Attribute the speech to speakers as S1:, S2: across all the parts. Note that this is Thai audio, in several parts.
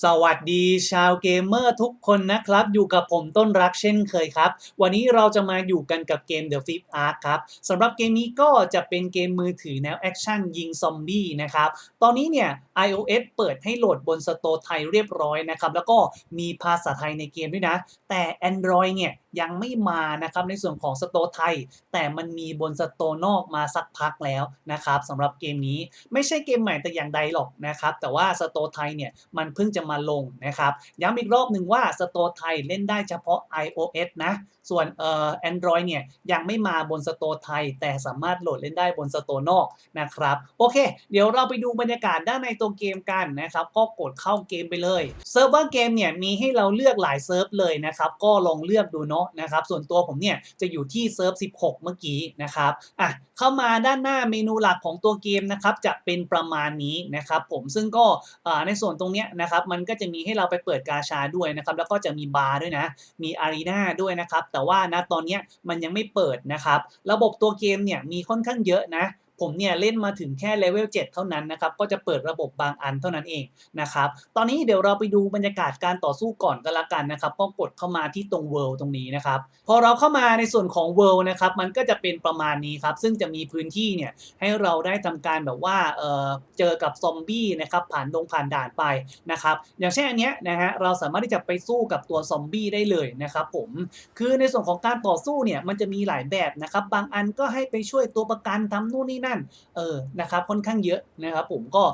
S1: สวัสดีชาวเกมเมอร์ทุกคนนะครับ อยู่กับผมต้นรักเช่นเคยครับ วันนี้เราจะมาอยู่กันกับเกม The Flip Arc ครับสำหรับเกมนี้ก็จะเป็นเกมมือถือแนวแอคชั่นยิงซอมบี้นะครับ ตอนนี้เนี่ย iOS เปิดให้โหลดบนสโตร์ไทยเรียบร้อยนะครับ แล้วก็มีภาษาไทยในเกมด้วยนะ แต่ Android เนี่ย ยังไม่มานะครับในส่วนของสโตไทย แต่มันมีบนสโตนอกมาสักพักแล้วนะครับสำหรับเกมนี้ไม่ใช่เกมใหม่แต่อย่างใดหรอกนะครับแต่ว่าสโตไทยเนี่ยมันเพิ่งจะมาลงนะครับย้ำอีกรอบหนึ่งว่าสโตไทยเล่นได้เฉพาะ iOS นะส่วนเอ่อ Android เนี่ยยังไม่มาบนสโตไทย แต่สามารถโหลดเล่นได้บนสโตนอกนะครับโอเค เดี๋ยวเราไปดูบรรยากาศด้านในตัวเกมกันนะครับก็กดเข้าเกมไปเลยเซิร์ฟเวอร์เกมเนี่ยมีให้เราเลือกหลายเซิร์ฟเลยนะครับก็ลองเลือกดูเนาะนะครับส่วนตัวผมเนี่ยจะอยู่ที่เซิร์ฟ 16 เมื่อกี้นะครับอะเข้ามาด้านหน้าเมนูหลักของตัวเกมนะครับจะเป็นประมาณนี้นะครับผมซึ่งก็ในส่วนตรงเนี้ยนะครับมันก็จะมีให้เราไปเปิดกาชาด้วยนะครับแล้วก็จะมีบาร์ด้วยนะมีอารีนาด้วยนะครับแต่ว่านะตอนเนี้ยมันยังไม่เปิดนะครับระบบตัวเกมเนี่ยมีค่อนข้างเยอะนะ ผมเนี่ยเล่นมาถึงแค่เลเวล7เท่านั้นนะครับ ก็จะเปิดระบบบางอันเท่านั้นเองนะครับ ตอนนี้เดี๋ยวเราไปดูบรรยากาศการต่อสู้ก่อนกันละกันนะครับก็กดเข้ามาที่ตรง World ตรงนี้นะครับ พอเราเข้ามาในส่วนของ World นะครับ มันก็จะเป็นประมาณนี้ครับ ซึ่งจะมีพื้นที่เนี่ยให้เราได้ทำการแบบว่าเออเจอกับซอมบี้นะครับผ่านดงผ่านด่านไปนะครับ อย่างเช่นอันเนี้ยนะฮะเราสามารถที่จะไปสู้กับตัวซอมบี้ได้เลยนะครับผมคือในส่วนของการต่อสู้เนี่ยมันจะมีหลายแบบนะครับบางอันก็ให้ไปช่วยตัวประกันทำนู่นนี่นั่นเออนะครับค่อนข้างเยอะนะครับผมก็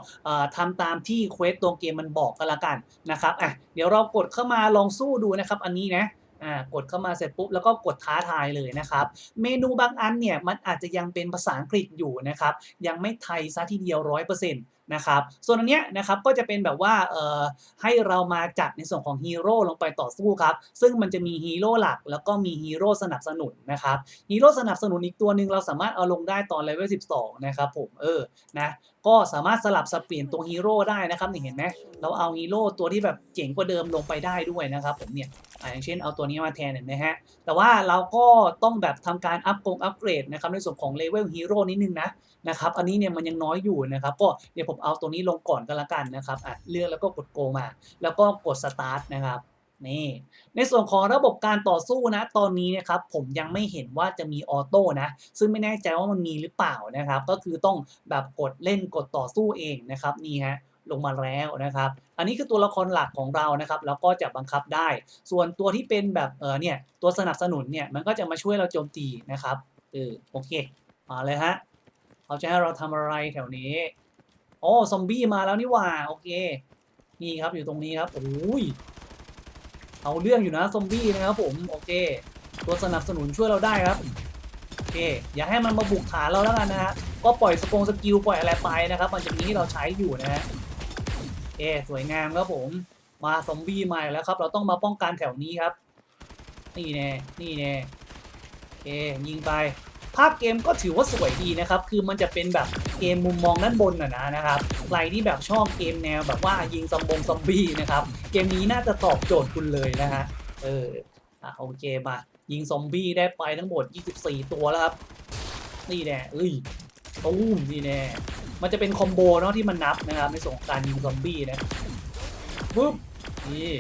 S1: ทำตามที่เควสตัวเกมมันบอกกันละกันนะครับอะเดี๋ยวเรากดเข้ามาลองสู้ดูนะครับอันนี้นะอ่ากดเข้ามาเสร็จปุ๊บแล้วก็กดท้าทายเลยนะครับ เมนูบางอันเนี่ยมันอาจจะยังเป็นภาษาอังกฤษอยู่นะครับ ยังไม่ไทยซะทีเดียวร้อยเปอร์เซ็นต์ นะครับ ส่วนอันเนี้ยนะครับก็จะเป็นแบบว่าเอ่อให้เรามาจัดในส่วนของฮีโร่ลงไปต่อสู้ครับ ซึ่งมันจะมีฮีโร่หลัก แล้วก็มีฮีโร่สนับสนุนนะครับฮีโร่สนับสนุนอีกตัวหนึ่งเราสามารถเอาลงได้ตอนเลเวล12 นะครับผมเออนะก็สามารถสลับสับเปลี่ยนตัวฮีโร่ได้นะครับนี่เห็นไหมเราเอาฮีโร่ตัวที่แบบเจ๋งกว่าเดิมลงไปได้ด้วยนะครับผมเนี่ยออย่างเช่นเอาตัวนี้มาแทนเห็นไหมฮะแต่ว่าเราก็ต้องแบบทำการอัพกงอัปเกรดนะครับในส่วนของเลเวลฮีโร่นิดนึงนะนะครับอันนี้เนี่ยมันยังน้อยอยู่นะครับก็เดี๋ยวผมเอาตัวนี้ลงก่อนก็แล้วกันนะครับอะเลือกแล้วก็กดโกมา แล้วก็กดสตาร์ทนะครับนี่ในส่วนของระบบการต่อสู้นะตอนนี้นะครับผมยังไม่เห็นว่าจะมีออโต้นะซึ่งไม่แน่ใจว่ามันมีหรือเปล่านะครับก็คือต้องแบบกดเล่นกดต่อสู้เองนะครับนี่ฮะลงมาแล้วนะครับ อันนี้คือตัวละครหลักของเรานะครับแล้วก็จะบังคับได้ ส่วนตัวที่เป็นแบบเออเนี่ยตัวสนับสนุนเนี่ยมันก็จะมาช่วยเราโจมตีนะครับเออโอเคมาเลยฮะเขาจะให้เราทำอะไรแถวนี้ โอ้ซอมบี้มาแล้วนี่หว่า โอเค นี่ครับอยู่ตรงนี้ครับ โอ้ย เอาเรื่องอยู่นะซอมบี้นะครับผม โอเค ตัวสนับสนุนช่วยเราได้ครับ โอเค อย่าให้มันมาบุกฐานเราแล้วกันนะฮะ ก็ปล่อยสกงสกิลปล่อยอะไรไปนะครับ มันจะมีที่เราใช้อยู่นะฮะโอเค สวยงามครับผม มาซอมบี้มาแล้วครับ เราต้องมาป้องกันแถวนี้ครับ นี่แน่ นี่แน่ โอเค ยิงไป ภาพเกมก็ถือว่าสวยดีนะครับ คือมันจะเป็นแบบ เกมมุมมองด้านบนนะนะนะครับใครที่แบบชอบเกมแนวแบบว่ายิงซอมบงซอมบี้นะครับ เกมนี้น่าจะตอบโจทย์คุณเลยนะฮะเอออะโอเคมายิงซอมบี้ได้ไปทั้งหมด 24 ตัวแล้วครับนี่แน่เอ้ยตู้มนี่แน่มันจะเป็นคอมโบเนาะที่มันนับนะครับในส่วนของการยิงซอมบี้นะปุ๊บนี่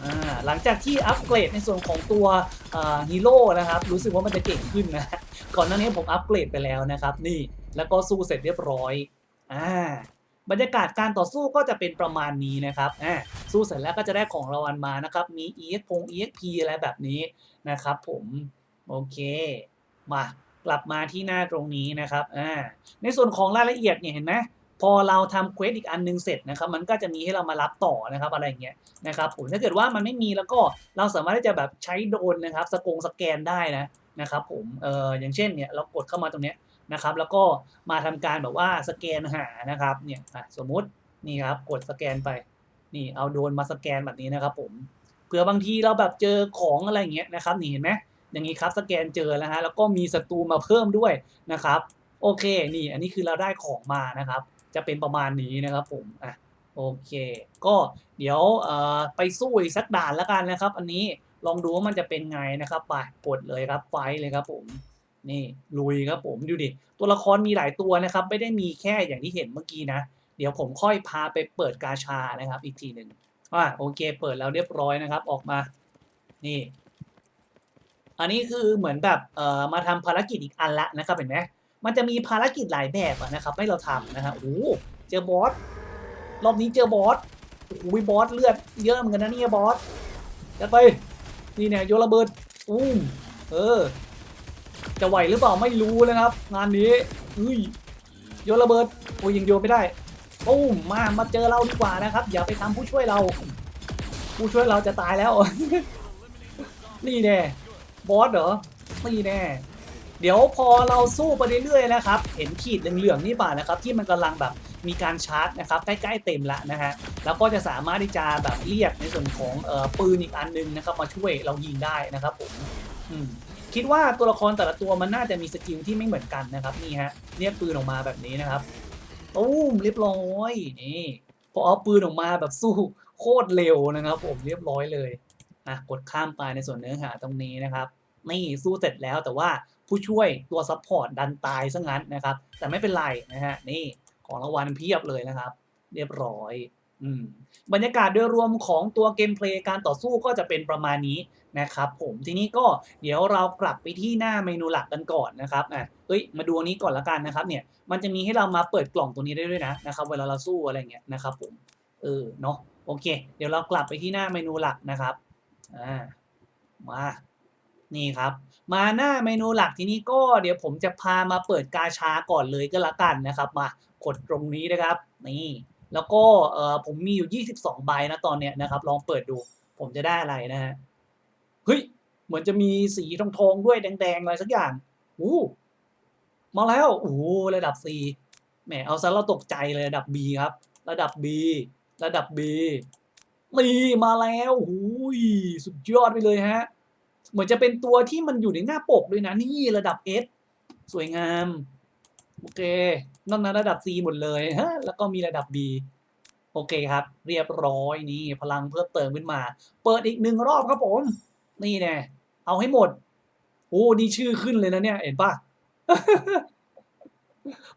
S1: อ่าหลังจากที่อัปเกรดในส่วนของตัวฮีโร่นะครับ รู้สึกว่ามันจะเก่งขึ้นนะ ก่อนหน้านี้ผมอัปเกรดไปแล้วนะครับ นี่ แล้วก็สู้เสร็จเรียบร้อยอ่าบรรยากาศการต่อสู้ก็จะเป็นประมาณนี้นะครับอ่าสู้เสร็จแล้วก็จะได้ของรางวัลมานะครับ มี EX พง EXP อะไรแบบนี้นะครับผมโอเค มากลับมาที่หน้าตรงนี้นะครับอ่าในส่วนของรายละเอียดเนี่ยเห็นไหมพอเราทำเควสอีกอันนึงเสร็จนะครับ มันก็จะมีให้เรามารับต่อนะครับอะไรอย่างเงี้ยนะครับผมถ้าเกิดว่ามันไม่มีแล้วก็เราสามารถที่จะแบบใช้โดนนะครับ สกงสแกนได้นะนะครับผมเอออย่างเช่นเนี่ยเรากดเข้ามาตรงเนี้ย นะครับ แล้วก็มาทำการแบบว่าสแกนหานะครับเนี่ยสมมุตินี่ครับกดสแกนไปนี่เอาโดนมาสแกนแบบนี้นะครับผมเผื่อบางทีเราแบบเจอของอะไรเงี้ยนะครับนี่เห็นไหมอย่างนี้ครับสแกนเจอแล้วฮะแล้วก็มีศัตรูมาเพิ่มด้วยนะครับ โอเคนี่อันนี้คือเราได้ของมานะครับ จะเป็นประมาณนี้นะครับผมอะโอเค ก็เดี๋ยวไปสู้อีกสักด่านแล้วกันนะครับ อันนี้ลองดูว่ามันจะเป็นไงนะครับไปกดเลยครับไฟเลยครับผม นี่ลุยครับผมดูดิ ตัวละครมีหลายตัวนะครับ ไม่ได้มีแค่อย่างที่เห็นเมื่อกี้นะ เดี๋ยวผมค่อยพาไปเปิดกาชานะครับ อีกทีหนึ่งอ่าโอเค เปิดแล้วเรียบร้อยนะครับ ออกมา นี่ อันนี้คือเหมือนแบบเอ่อมาทำภารกิจอีกอันละนะครับเห็นไหมมันจะมีภารกิจหลายแบบนะครับ ให้เราทำนะฮะโอ้เจอบอสรอบนี้เจอบอสโอ้โหบอสเลือดเยอะเหมือนกันนะเนี่ยบอสจัดไปนี่เนี่ยโยนระเบิดอุ้มเออ จะไหวหรือเปล่าไม่รู้นะครับ งานนี้อุ้ยโยนระเบิดโอ้ยยังโยนไม่ได้ปุ้มมามาเจอเราดีกว่านะครับ อย่าไปทำผู้ช่วยเรา ผู้ช่วยเราจะตายแล้ว นี่แน่บอสเหรอนี่แน่เดี๋ยวพอเราสู้ไปเรื่อยๆนะครับ เห็นขีดเหลืองๆนี่ป่ะนะครับ ที่มันกำลังแบบมีการชาร์จนะครับใกล้ๆเต็มแล้วนะฮะแล้วก็จะสามารถที่จะแบบเรียกในส่วนของเออปืนอีกอันนึงนะครับ มาช่วยเรายิงได้นะครับผม อืมคิดว่าตัวละครแต่ละตัวมันน่าจะมีสกิลที่ไม่เหมือนกันนะครับนี่ฮะเรียกปืนออกมาแบบนี้นะครับตุ้มเรียบร้อยนี่พอเอาปืนออกมาแบบสู้โคตรเร็วนะครับ ผมเรียบร้อยเลยอะกดข้ามไปในส่วนเนื้อหาตรงนี้นะครับ นี่สู้เสร็จแล้วแต่ว่าผู้ช่วยตัวซัพพอร์ตดันตายซะงั้นนะครับ แต่ไม่เป็นไรนะฮะนี่ของรางวัลเพียบเลยนะครับ เรียบร้อย บรรยากาศโดยรวมของตัวเกมเพลย์การต่อสู้ก็จะเป็นประมาณนี้นะครับผมทีนี้ก็เดี๋ยวเรากลับไปที่หน้าเมนูหลักกันก่อนนะครับอะเอ้ยมาดูอันนี้ก่อนละกันนะครับเนี่ยมันจะมีให้เรามาเปิดกล่องตัวนี้ได้ด้วยนะนะครับเวลาเราสู้อะไรเงี้ยนะครับผมเออเนาะโอเค เดี๋ยวเรากลับไปที่หน้าเมนูหลักนะครับอ่ามานี่ครับ มาหน้าเมนูหลักทีนี้ก็เดี๋ยวผมจะพามาเปิดกาชาก่อนเลยก็แล้วกันนะครับ มากดตรงนี้นะครับนี่ แล้วก็เออผมมีอยู่ 22 ใบนะตอนเนี้ยนะครับ ลองเปิดดู ผมจะได้อะไรนะฮะเฮ้ยเหมือนจะมีสีทองทองๆด้วยแดงๆอะไรสักอย่างอู้มาแล้วโอ้ระดับ C แหมเอาซะเราตกใจเลยระดับ B ครับ ระดับ B ระดับ B นี่มาแล้วโอ้ยสุดยอดไปเลยฮะ เหมือนจะเป็นตัวที่มันอยู่ในหน้าปกด้วยนะ นี่ระดับ S สวยงาม โอเคนอกนั้นระดับ C หมดเลยฮะแล้วก็มีระดับ B โอเคครับ เรียบร้อยนี่พลังเพิ่มเติมขึ้นมา เปิดอีกหนึ่งรอบครับผม นี่แน่เอาให้หมด โอ้นี่ชื่อขึ้นเลยนะเนี่ยเห็นปะ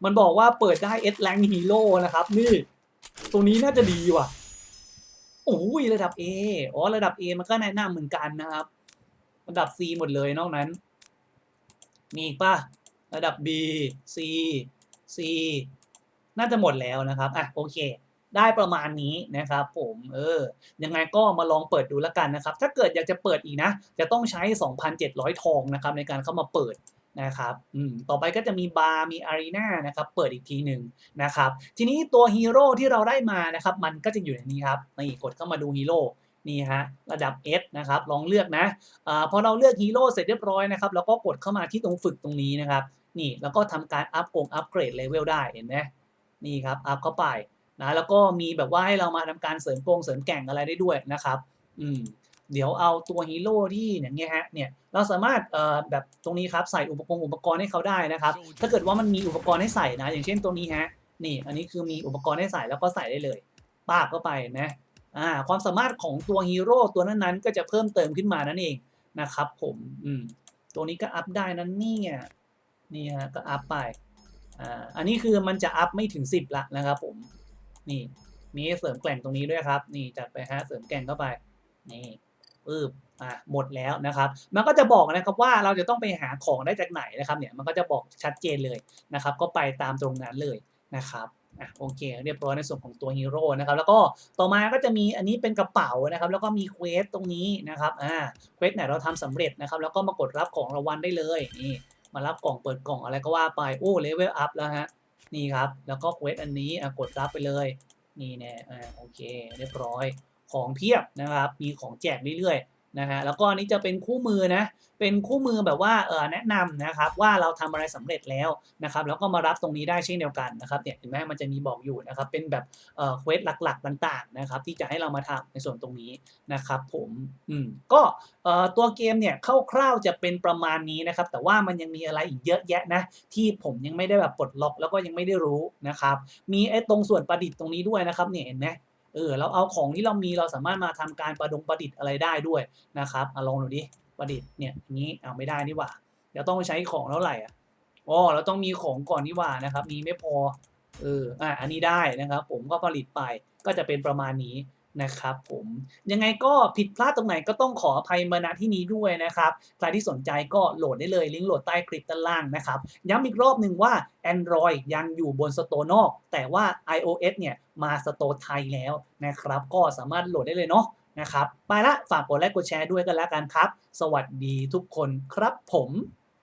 S1: มันบอกว่าเปิดได้ S Rank Hero นะครับ นี่ตรงนี้น่าจะดีว่ะโอ้ยระดับ A อ๋อระดับ A มันก็แนะนำเหมือนกันนะครับ ระดับ C หมดเลยนอกนั้น มีอีกป่ะ ระดับ B C C น่าจะหมดแล้วนะครับอะโอเค ได้ประมาณนี้นะครับผมเออยังไงก็มาลองเปิดดูแล้วกันนะครับ ถ้าเกิดอยากจะเปิดอีกนะ จะต้องใช้ 2,700 ทองนะครับในการเข้ามาเปิดนะครับ อืม ต่อไปก็จะมีบาร์ มีอารีนานะครับ เปิดอีกทีหนึ่งนะครับ ทีนี้ตัวฮีโร่ที่เราได้มานะครับ มันก็จะอยู่ในนี้ครับ นี่กดเข้ามาดูฮีโร่ นี่ฮะระดับ S นะครับลองเลือกนะอพอเราเลือกฮีโร่เสร็จเรียบร้อยนะครับแล้วก็กดเข้ามาที่ตรงฝึกตรงนี้นะครับนี่แล้วก็ทำการอัพกงอัพเกรดเลเวลได้เห็นไหมนี่ครับอัพเข้าไปนะแล้วก็มีแบบว่าให้เรามาทำการเสริมโกงเสริมแก่งอะไรได้ด้วยนะครับอืมเดี๋ยวเอาตัวฮีโร่ที่อย่างเงี้ยฮะเนี่ยเราสามารถเอ่อแบบตรงนี้ครับใส่อุปกรณ์อุปกรณ์ให้เขาได้นะครับ ถ้าเกิดว่ามันมีอุปกรณ์ให้ใส่นะ อย่างเช่นตัวนี้ฮะนี่ อันนี้คือมีอุปกรณ์ให้ใส่แล้วก็ใส่ได้เลยปาบเข้าไปเห็นะ อ่าความสามารถของตัวฮีโร่ตัวนั้นๆ ก็จะเพิ่มเติมขึ้นมานั่นเองนะครับผมอืมตัวนี้ก็อัพได้นั่นนี่ยนี่ฮะก็อัพไปอ่าอันนี้คือมันจะอัพไม่ถึง 10ละนะครับผมนี่มีเสริมแกล่งตรงนี้ด้วยครับ นี่จัดไปฮะเสริมแกล่งเข้าไปนี่ปึ๊บอะหมดแล้วนะครับ มันก็จะบอกนะครับว่าเราจะต้องไปหาของได้จากไหนนะครับเนี่ยมันก็จะบอกชัดเจนเลยนะครับ ก็ไปตามตรงนั้นเลยนะครับ อะโอเค เรียบร้อยในส่วนของตัวฮีโร่นะครับแล้วก็ต่อมาก็จะมีอันนี้เป็นกระเป๋านะครับแล้วก็มีเควสตรงนี้นะครับอ่าเควสไหนเราทำสำเร็จนะครับแล้วก็มากดรับของรางวัลได้เลยนี่มารับกล่องเปิดกล่องอะไรก็ว่าไปโอ้เลเวลอัพแล้วฮะนี่ครับแล้วก็เควสอันนี้อะกดรับไปเลยนี่แน่อ่าโอเค เรียบร้อยของเพียบนะครับมีของแจกเรื่อยๆ นะฮะแล้วก็อันนี้จะเป็นคู่มือนะเป็นคู่มือแบบว่าเออแนะนำนะครับว่าเราทำอะไรสำเร็จแล้วนะครับแล้วก็มารับตรงนี้ได้เช่นเดียวกันนะครับเนี่ยเห็นไหมมันจะมีบอกอยู่นะครับเป็นแบบเออเควสหลักๆต่างๆนะครับที่จะให้เรามาทำในส่วนตรงนี้นะครับผมอืมก็เอ่อตัวเกมเนี่ยคร่าวๆจะเป็นประมาณนี้นะครับแต่ว่ามันยังมีอะไรอีกเยอะแยะนะที่ผมยังไม่ได้แบบปลดล็อกแล้วก็ยังไม่ได้รู้นะครับมีไอ้ตรงส่วนประดิษฐ์ตรงนี้ด้วยนะครับเนี่ยเห็นไหม เออเราเอาของที่เรามีเราสามารถมาทำการประดงประดิษฐ์อะไรได้ด้วยนะครับอลองดูดิประดิษฐ์เนี่ยอย่างนี้เอาไม่ได้นี่หว่าเดี๋ยวต้องใช้ของเท่าไหร่อะอ๋อเราต้องมีของก่อนนี่หว่านะครับ มีไม่พอเอออะอันนี้ได้นะครับ ผมก็ผลิตไปก็จะเป็นประมาณนี้ นะครับผมยังไงก็ผิดพลาดตรงไหนก็ต้องขออภัยมาณที่นี้ด้วยนะครับ ใครที่สนใจก็โหลดได้เลยลิงก์โหลดใต้คลิปด้านล่างนะครับ ย้ำอีกรอบหนึ่งว่า Android ยังอยู่บนสโตร์นอก แต่ว่า iOS เนี่ยมาสโตร์ไทยแล้วนะครับ ก็สามารถโหลดได้เลยเนาะนะครับไปละฝากกดไลค์กดแชร์ด้วยกันแล้วกันครับ สวัสดีทุกคนครับผม